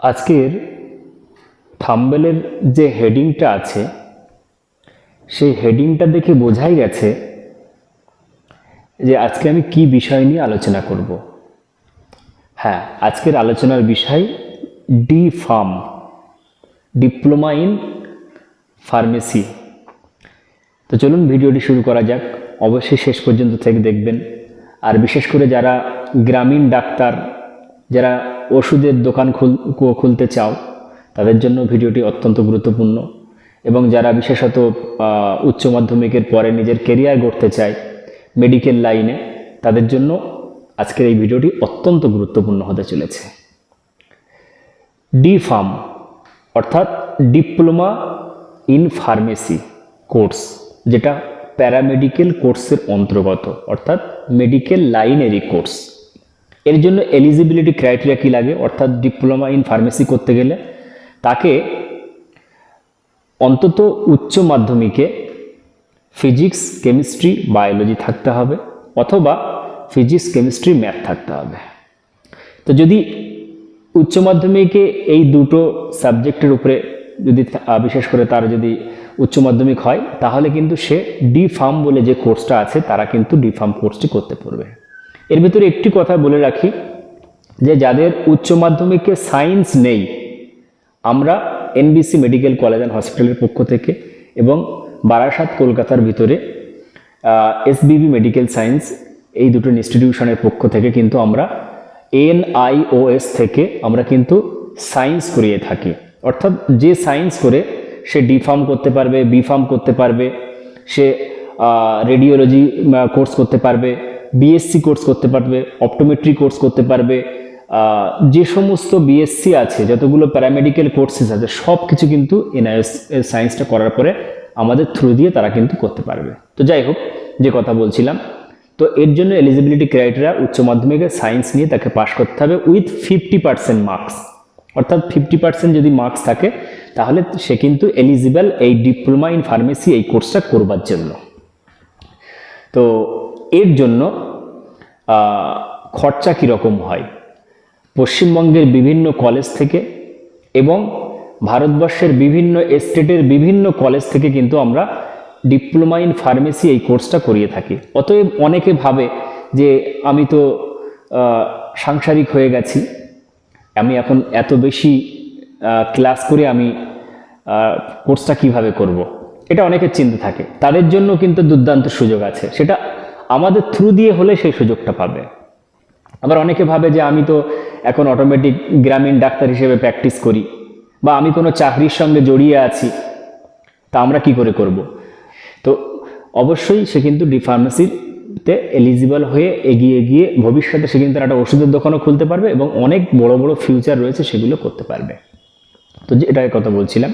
আজকের থাম্বেলের যে হেডিংটা আছে, সেই হেডিংটা দেখে বোঝাই গেছে যে আজকে আমি কি বিষয় নিয়ে আলোচনা করব। হ্যাঁ আজকের আলোচনার বিষয় D Pharm diploma in pharmacy তো চলুন ভিডিওটি শুরু করা যাক। অবশ্যই শেষ পর্যন্ত থেকে দেখবেন। আর বিশেষ করে যারা গ্রামীণ ডাক্তার যারা ওষুধের দোকান খুল খুলতে চাও, তাদের জন্য ভিডিওটি অত্যন্ত গুরুত্বপূর্ণ এবং যারা বিশেষত উচ্চ মাধ্যমিকের পরে নিজের কেরিয়ার গড়তে চায় মেডিকেল লাইনে তাদের জন্য আজকের এই ভিডিওটি অত্যন্ত গুরুত্বপূর্ণ হতে চলেছে। ডি ফার্ম অর্থাৎ ডিপ্লোমা ইন ফার্মেসি কোর্স যেটা প্যারামেডিকেল কোর্সের অন্তর্গত, অর্থাৎ মেডিকেল লাইনেরই কোর্স এর জন্য এলিজিবিলিটি ক্রাইটেরিয়া কী লাগে? অর্থাৎ ডিপ্লোমা ইন ফার্মেসি করতে গেলে তাকে অন্তত উচ্চ মাধ্যমিকে ফিজিক্স কেমিস্ট্রি বায়োলজি থাকতে হবে অথবা ফিজিক্স কেমিস্ট্রি ম্যাথ থাকতে হবে। তো যদি উচ্চ মাধ্যমিকে এই দুটো সাবজেক্টের উপরে যদি বিশেষ করে তার যদি উচ্চ মাধ্যমিক হয়, তাহলে কিন্তু সে ডি ফার্ম বলে যে কোর্সটা আছে, তারা কিন্তু ডি ফার্ম কোর্সটি করতে পারবে। এর ভিতরে একটি কথা বলে রাখি, যে যাদের উচ্চ মাধ্যমিকে সায়েন্স নেই, আমরা এনবিসি মেডিকেল কলেজ অ্যান্ড হসপিটালের পক্ষ থেকে এবং বারাসাত, কলকাতার ভিতরে এসবিবি মেডিকেল সায়েন্স এই দুটো ইনস্টিটিউশনের পক্ষ থেকে কিন্তু আমরা এনআইওএস থেকে আমরা কিন্তু সায়েন্স করিয়ে থাকি। অর্থাৎ যে সায়েন্স করে সে ডি ফার্ম করতে পারবে বি ফার্ম করতে পারবে, সে রেডিওলজি কোর্স করতে পারবে বিএসসি কোর্স করতে পারবে অপটোমেট্রি কোর্স করতে পারবে যে সমস্ত বিএসসি আছে, যতগুলো প্যারামেডিক্যাল কোর্সেস আছে সব কিছু কিন্তু এনআইএস সায়েন্সটা করার পরে আমাদের থ্রু দিয়ে তারা কিন্তু করতে পারবে। তো যাই হোক, যে কথা বলছিলাম, তো এর জন্য এলিজিবিলিটি ক্রাইটেরিয়া উচ্চ মাধ্যমিকে সায়েন্স নিয়ে তাকে পাশ করতে হবে উইথ ফিফটি পার্সেন্ট মার্কস অর্থাৎ ফিফটি পার্সেন্ট যদি মার্কস থাকে, তাহলে সে কিন্তু এলিজিবল এই ডিপ্লোমা ইন ফার্মেসি এই কোর্সটা করবার জন্য। তো এর জন্য খরচা কীরকম হয়? পশ্চিমবঙ্গের বিভিন্ন কলেজ থেকে এবং ভারতবর্ষের বিভিন্ন স্টেটের বিভিন্ন কলেজ থেকে কিন্তু আমরা ডিপ্লোমা ইন ফার্মেসি এই কোর্সটা করিয়ে থাকি। অতএব অনেকে ভাবে যে আমি তো সাংসারিক হয়ে গেছি, আমি এখন এত বেশি ক্লাস করে আমি কোর্সটা কীভাবে করব। এটা অনেকের চিন্তা থাকে। তাদের জন্য কিন্তু দুর্দান্ত সুযোগ আছে। সেটা আমাদের থ্রু দিয়ে হলে সেই সুযোগটা পাবে। আবার অনেকে ভাবে যে আমি তো এখন অটোমেটিক গ্রামীণ ডাক্তার হিসেবে প্র্যাকটিস করি বা আমি কোনো চাকরির সঙ্গে জড়িয়ে আছি, তা আমরা কি করে করব? তো অবশ্যই সে কিন্তু ডি ফার্মেসিতে এলিজিবল হয়ে এগিয়ে গিয়ে ভবিষ্যতে সে কিন্তু একটা ওষুধের দোকানও খুলতে পারবে এবং অনেক বড় বড় ফিউচার রয়েছে সেগুলো করতে পারবে। তো যে এটার কথা বলছিলাম।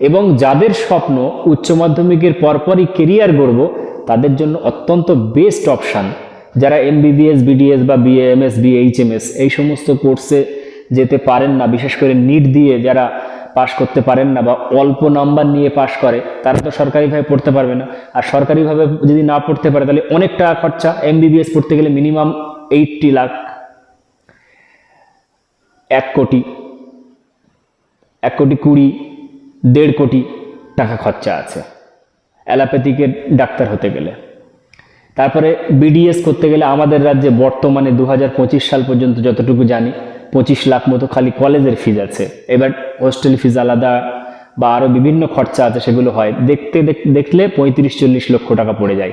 এবং যাদের স্বপ্ন উচ্চ মাধ্যমিকের পরপরই কেরিয়ার গড়ব তাদের জন্য অত্যন্ত বেস্ট অপশান যারা এমবিবিএস বিডিএস বা বিএএমএস বিএইচএমএস এই সমস্ত কোর্সে যেতে পারেন না, বিশেষ করে নিট দিয়ে যারা পাশ করতে পারেন না বা অল্প নাম্বার নিয়ে পাশ করে, তারা তো সরকারিভাবে পড়তে পারবে না। আর সরকারিভাবে যদি না পড়তে পারে, তাহলে অনেক টাকা খরচা। এমবিবিএস পড়তে গেলে মিনিমাম এইটটি লাখ, এক কোটি এক কোটি কুড়ি, দেড় কোটি টাকা খরচা আছে। অ্যালোপ্যাথিকের ডাক্তার হতে গেলে। তারপরে বিডিএস করতে গেলে আমাদের রাজ্যে বর্তমানে দু হাজার পঁচিশ সাল পর্যন্ত যতটুকু জানি, পঁচিশ লাখ মতো খালি কলেজের ফিজ আছে। এবার হোস্টেল ফিজ আলাদা বা আরও বিভিন্ন খরচা আছে, সেগুলো হয়। দেখতে দেখলে পঁয়ত্রিশ চল্লিশ লক্ষ টাকা পড়ে যায়।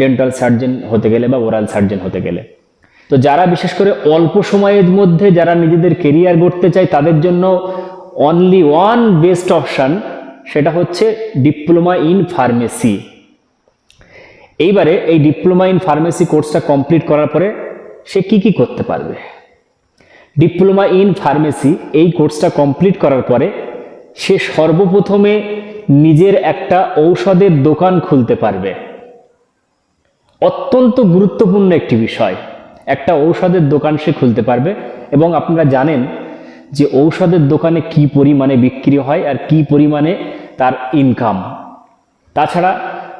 ডেন্টাল সার্জন হতে গেলে বা ওরাল সার্জন হতে গেলে। তো যারা বিশেষ করে অল্প সময়ের মধ্যে যারা নিজেদের কেরিয়ার গড়তে চায়, তাদের জন্য অনলি ওয়ান বেস্ট অপশান সেটা হচ্ছে ডিপ্লোমা ইন ফার্মেসি। এইবারে এই ডিপ্লোমা ইন ফার্মেসি কোর্সটা কমপ্লিট করার পরে সে কি কি করতে পারবে? ডিপ্লোমা ইন ফার্মেসি এই কোর্সটা কমপ্লিট করার পরে সে সর্বপ্রথমে নিজের একটা ঔষধের দোকান খুলতে পারবে। অত্যন্ত গুরুত্বপূর্ণ একটি বিষয়। একটা ঔষধের দোকান সে খুলতে পারবে এবং আপনারা জানেন যে ঔষধের দোকানে কি পরিমাণে বিক্রি হয় আর কি পরিমাণে তার ইনকাম তাছাড়া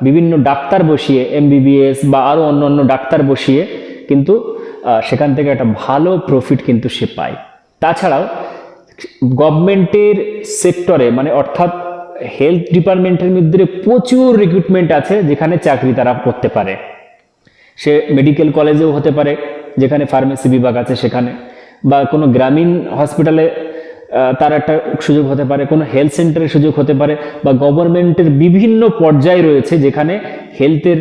বিভিন্ন ডাক্তার বসিয়ে এমবিবিএস বা আরও অন্য অন্য ডাক্তার বসিয়ে কিন্তু সেখান থেকে একটা ভালো প্রফিট কিন্তু সে পায়। তাছাড়াও, গভর্নমেন্টের সেক্টরে মানে অর্থাৎ হেলথ ডিপার্টমেন্টের মধ্যে প্রচুর রিক্রুটমেন্ট আছে যেখানে চাকরি তারা করতে পারে। সে মেডিকেল কলেজেও হতে পারে, যেখানে ফার্মেসি বিভাগ আছে সেখানে। বা কোনো গ্রামীণ হসপিটালে তার একটা সুযোগ হতে পারে, কোনো হেলথ সেন্টারের সুযোগ হতে পারে বা গভর্নমেন্টের বিভিন্ন পর্যায়ে রয়েছে যেখানে হেলথের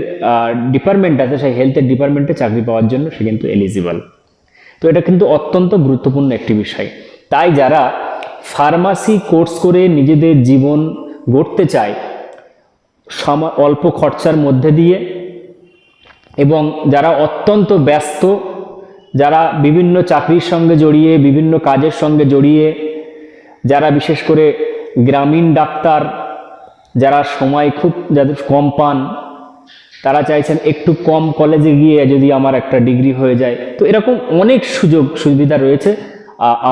ডিপার্টমেন্ট আছে, সেই হেলথের ডিপার্টমেন্টে চাকরি পাওয়ার জন্য সে কিন্তু এলিজিবল তো এটা কিন্তু অত্যন্ত গুরুত্বপূর্ণ একটি বিষয়। তাই যারা ফার্মাসি কোর্স করে নিজেদের জীবন গড়তে চায় অল্প খরচার মধ্যে দিয়ে এবং যারা অত্যন্ত ব্যস্ত যারা বিভিন্ন চাকরির সঙ্গে জড়িয়ে, বিভিন্ন কাজের সঙ্গে জড়িয়ে, যারা বিশেষ করে গ্রামীণ ডাক্তার, যারা সময় খুব যাদের কম পান, তারা চাইছেন একটু কম কলেজে গিয়ে যদি আমার একটা ডিগ্রি হয়ে যায়। তো এরকম অনেক সুযোগ সুবিধা রয়েছে।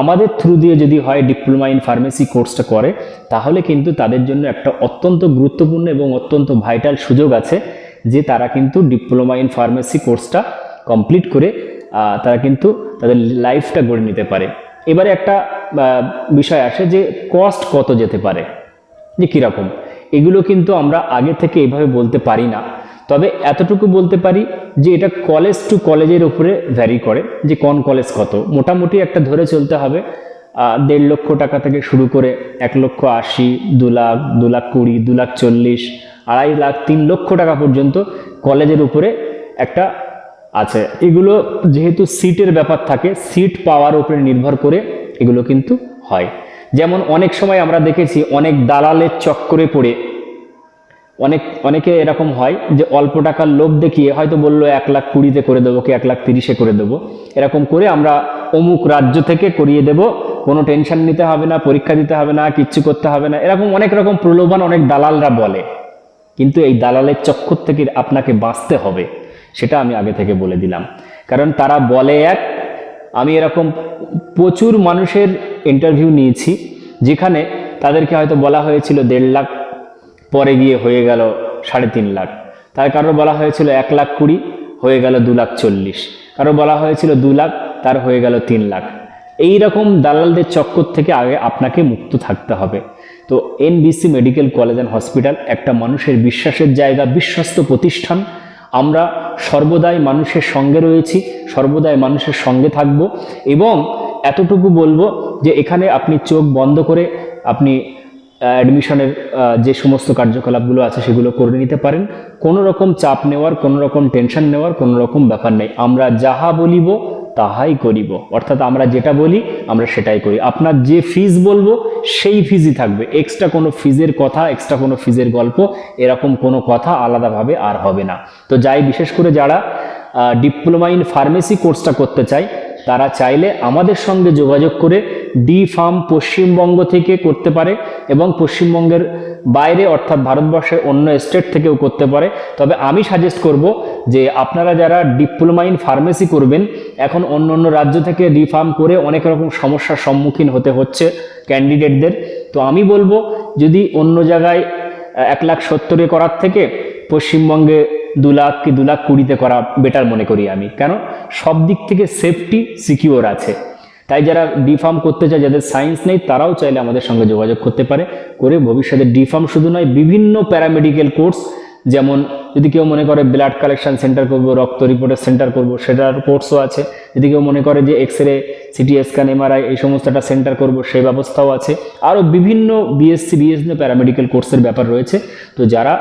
আমাদের থ্রু দিয়ে যদি হয় ডিপ্লোমা ইন ফার্মেসি কোর্সটা করে, তাহলে কিন্তু তাদের জন্য একটা অত্যন্ত গুরুত্বপূর্ণ এবং অত্যন্ত ভাইটাল সুযোগ আছে যে তারা কিন্তু ডিপ্লোমা ইন ফার্মেসি কোর্সটা কমপ্লিট করে তারা কিন্তু তাদের লাইফটা গড়ে নিতে পারে। এবারে একটা বিষয় আসে যে কস্ট কত যেতে পারে, যে কীরকম? এগুলো কিন্তু আমরা আগে থেকে এভাবে বলতে পারি না। তবে এতটুকু বলতে পারি যে এটা কলেজ টু কলেজের উপরে ভ্যারি করে, যে কোন কলেজ কত। মোটামুটি একটা ধরে চলতে হবে দেড় লক্ষ টাকা থেকে শুরু করে এক লক্ষ আশি, দু লাখ দু লাখ কুড়ি, দু লাখ চল্লিশ, আড়াই লাখ, তিন লক্ষ টাকা পর্যন্ত কলেজের উপরে একটা আছে। এগুলো যেহেতু সিটের ব্যাপার থাকে সিট পাওয়ার উপরে নির্ভর করে এগুলো কিন্তু হয়। যেমন অনেক সময় আমরা দেখেছি অনেক দালালের চক্করে পড়ে। অনেক, অনেকে এরকম হয় যে অল্প টাকার লোভ দেখিয়ে হয়তো বলল, এক লাখ কুড়িতে করে দেবো কি, এক লাখ তিরিশে করে দেবো? এরকম করে আমরা অমুক রাজ্য থেকে করিয়ে দেব। কোনো টেনশন নিতে হবে না, পরীক্ষা দিতে হবে না, কিচ্ছু করতে হবে না। এরকম অনেক রকম প্রলোভন অনেক দালালরা বলে। কিন্তু এই দালালের চক্কর থেকে আপনাকে বাঁচতে হবে। সেটা আমি আগে থেকে বলে দিলাম। কারণ তারা বলে এক, আমি এরকম প্রচুর মানুষের ইন্টারভিউ নিয়েছি, যেখানে তাদেরকে হয়তো বলা হয়েছিল দেড় লাখ পরে গিয়ে হয়ে গেল সাড়ে তিন লাখ। তার কারও বলা হয়েছিল এক লাখ কুড়ি, হয়ে গেল দু লাখ চল্লিশ। কারও বলা হয়েছিল দু লাখ, তার হয়ে গেল তিন লাখ। এই রকম দালালদের চক্কর থেকে আগে আপনাকে মুক্ত থাকতে হবে। তো NBC medical college and hospital একটা মানুষের বিশ্বাসের জায়গা, বিশ্বস্ত প্রতিষ্ঠান। আমরা সর্বদাই মানুষের সঙ্গে রয়েছি, সর্বদাই মানুষের সঙ্গে থাকব এবং এতটুকু বলব যে এখানে আপনি চোখ বন্ধ করে আপনি অ্যাডমিশনের যে সমস্ত কার্যকলাপগুলো আছে সেগুলো করে নিতে পারেন। কোনো রকম চাপ নেওয়ার, কোনো রকম টেনশন নেওয়ার, কোনো রকম ব্যাপার নেই। আমরা যাহা বলিব তাহাই করিব। অর্থাৎ আমরা যেটা বলি, আমরা সেটাই করি। আপনার যে ফিজ বলব, সেই ফিজই থাকবে। এক্সট্রা কোনো ফিজের কথা এক্সট্রা কোনো ফিজের গল্প, এরকম কোনো কথা আলাদাভাবে আর হবে না। তো যাই, বিশেষ করে যারা ডিপ্লোমা ইন ফার্মেসি কোর্সটা করতে চায়, তারা চাইলে আমাদের সঙ্গে যোগাযোগ করে ডি ফার্ম পশ্চিমবঙ্গ থেকে করতে পারে এবং পশ্চিমবঙ্গের বাইরে অর্থাৎ ভারতবর্ষের অন্য স্টেট থেকেও করতে পারে। তবে আমি সাজেস্ট করব যে আপনারা যারা ডিপ্লোমা ইন ফার্মেসি করবেন, এখন অন্য অন্য রাজ্য থেকে রিফার্ম করে অনেক রকম সমস্যার সম্মুখীন হতে হচ্ছে ক্যান্ডিডেটদের তো আমি বলব, যদি অন্য জায়গায় এক লাখ সত্তরে করার থেকে পশ্চিমবঙ্গে দু লাখ কি দু লাখ কুড়িতে করা বেটার মনে করি আমি। কেন? সব দিক থেকে সেফটি সিকিওর আছে। তাই যারা ডি ফার্ম করতে চায়, যাদের সায়েন্স নেই, তারাও চাইলে আমাদের সঙ্গে যোগাযোগ করতে পারে। করে ভবিষ্যতে ডি ফার্ম শুধু নয়, বিভিন্ন প্যারামেডিক্যাল কোর্স যেমন যদি কেউ মনে করে ব্লাড কালেকশন সেন্টার করব, রক্ত রিপোর্টের সেন্টার করব, সেটার কোর্সও আছে। যদি কেউ মনে করে যে X ray CT scan MRI এই সমস্ত একটা সেন্টার করব, সেই ব্যবস্থাও আছে। আরও বিভিন্ন বিএসসি বিএসসি প্যারামেডিক্যাল কোর্সের ব্যাপার রয়েছে। তো যারা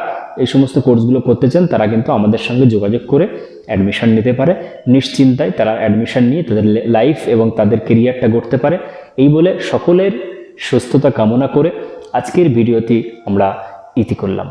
এই সমস্ত কোর্সগুলো করতে চান, তারা কিন্তু আমাদের সঙ্গে যোগাযোগ করে অ্যাডমিশন নিতে পারে। নিশ্চিন্তায় তারা অ্যাডমিশন নিয়ে তাদের লাইফ এবং তাদের কেরিয়ারটা গড়তে পারে। এই বলে সকলের সুস্থতা কামনা করে আজকের ভিডিওটি আমরা ইতি করলাম।